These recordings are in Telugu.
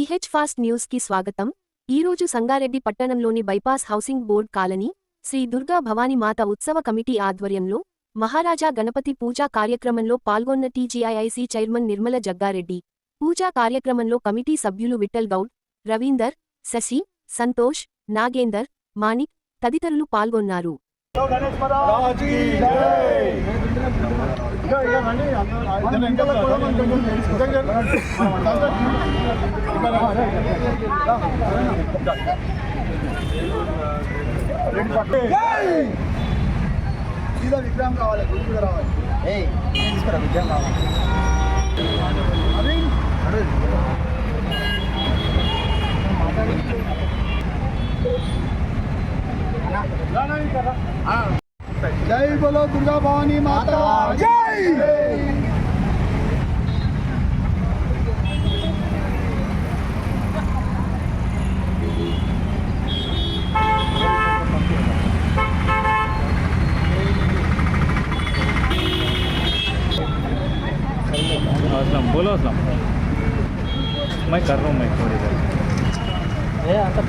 విహెచ్ ఫాస్ట్ న్యూస్కి స్వాగతం ఈరోజు సంగారెడ్డి పట్టణంలోని bypass housing board colony Shri Durga Bhavani మాత ఉత్సవ కమిటీ ఆధ్వర్యంలో మహారాజా గణపతి పూజా కార్యక్రమంలో పాల్గొన్న టీజీఐఐసీ చైర్మన్ నిర్మల జగ్గారెడ్డి. పూజా కార్యక్రమంలో కమిటీ సభ్యులు విఠల్ గౌడ్ రవీందర్ శశి సంతోష్ నాగేందర్ మాణిక్ తదితరులు పాల్గొన్నారు. రాజీ జై విగ్రహం కావాలి గుడి కూడా రావాలి ఏ తీసుకురా విగ్రహం కావాలి జై బోలో దుర్గా భవానీ మాతా జై असलम बोलो असलम मैं कर रहा हूँ मैं थोड़ी देर ఏ అంత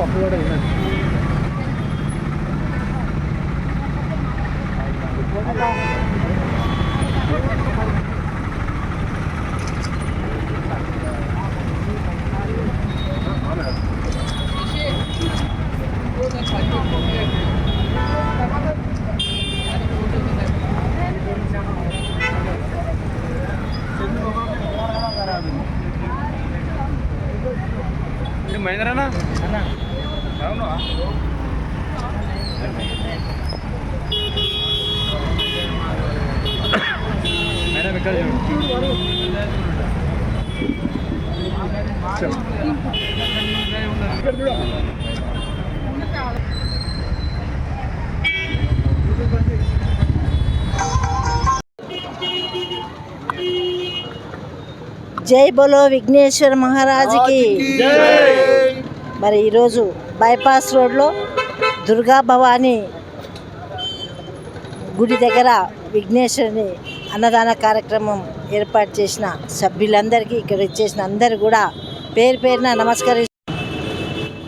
మహేంద్రనా అవును జై బోలో విఘ్నేశ్వర మహారాజుకి. మరి ఈరోజు బైపాస్ రోడ్లో దుర్గా భవానీ గుడి దగ్గర విఘ్నేశ్వరుని అన్నదాన కార్యక్రమం ఏర్పాటు చేసిన సభ్యులందరికీ ఇక్కడ వచ్చేసిన అందరు కూడా పేరు పేరున నమస్కరి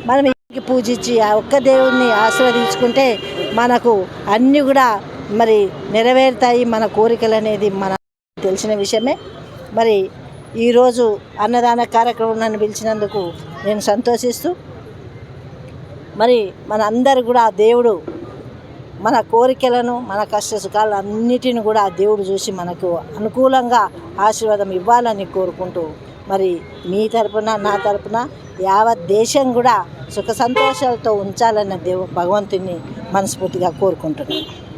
మనం ఇంటికి పూజించి ఆ ఒక్క దేవుణ్ణి ఆశీర్వదించుకుంటే మనకు అన్నీ కూడా మరి నెరవేరుతాయి. మన కోరికలు అనేది మన తెలిసిన విషయమే. మరి ఈరోజు అన్నదాన కార్యక్రమం నన్ను పిలిచినందుకు నేను సంతోషిస్తూ మరి మన అందరు కూడా దేవుడు మన కోరికలను మన కష్ట సుఖాలు అన్నిటిని కూడా ఆ దేవుడు చూసి మనకు అనుకూలంగా ఆశీర్వాదం ఇవ్వాలని కోరుకుంటూ మరి మీ తరపున నా తరపున యావత్ దేశం కూడా సుఖ సంతోషాలతో ఉంచాలన్న దేవు భగవంతుని మనస్ఫూర్తిగా కోరుకుంటున్నాను.